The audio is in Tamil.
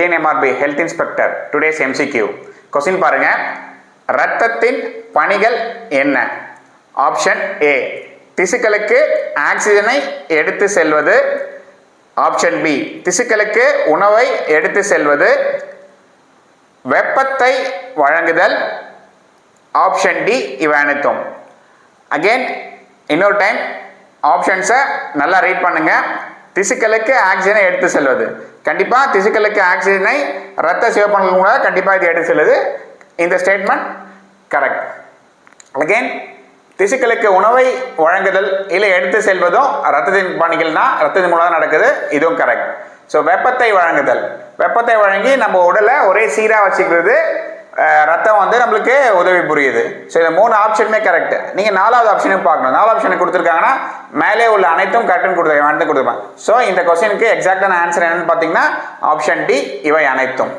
TNMRB health inspector today's MCQ question பாருங்க. இரத்தத்தின் பணிகள் என்ன? ஆப்ஷன் ஏ திசுக்களுக்கு ஆக்சிஜனை எடுத்து செல்வது. ஆப்ஷன் பி திசுக்களுக்கு உணவை எடுத்து செல்வது. வெப்பத்தை வழங்குதல். ஆப்ஷன் டி இவை அனைத்தும் அகெயின் இன்னொரு டைம் ஆப்ஷன்ஸை நல்லா ரீட் பண்ணுங்க. திசுக்களுக்கு ஆக்சிஜனை எடுத்து செல்வது. கண்டிப்பாக திசுக்களுக்கு ஆக்சிஜனை ரத்த சிவப்பணங்கள் மூலம் கண்டிப்பாக இது எடுத்து செல்லுது. இந்த ஸ்டேட்மெண்ட் கரெக்ட் அகெயின் திசுக்களுக்கு உணவை வழங்குதல் இல்லை எடுத்து செல்வதும் ரத்தத்தின் பணிகள் தான் ரத்தத்தின் மூலம் தான் நடக்குது இதுவும் கரெக்ட் ஸோ வெப்பத்தை வழங்குதல். வெப்பத்தை வழங்கி நம்ம உடலை ஒரே சீராக வச்சுக்கிறது ரத்தம் வந்து நம்மளுக்கு உதவி புரியுது. ஸோ இந்த மூணு ஆப்ஷனுமே கரெக்ட் நீங்கள் நாலாவது ஆப்ஷனும் பார்க்கணும். நாலு ஆப்ஷன் கொடுத்துருக்காங்கன்னா மேலே உள்ள அனைத்தும் கரெக்டுன்னு கொடுத்துருக்காங்க. வந்து கொடுத்துருப்பாங்க. ஸோ இந்த கொஸ்டினுக்கு எக்ஸாக்டான ஆன்சர் என்னன்னு பார்த்தீங்கன்னா ஆப்ஷன் டி இவை அனைத்தும்.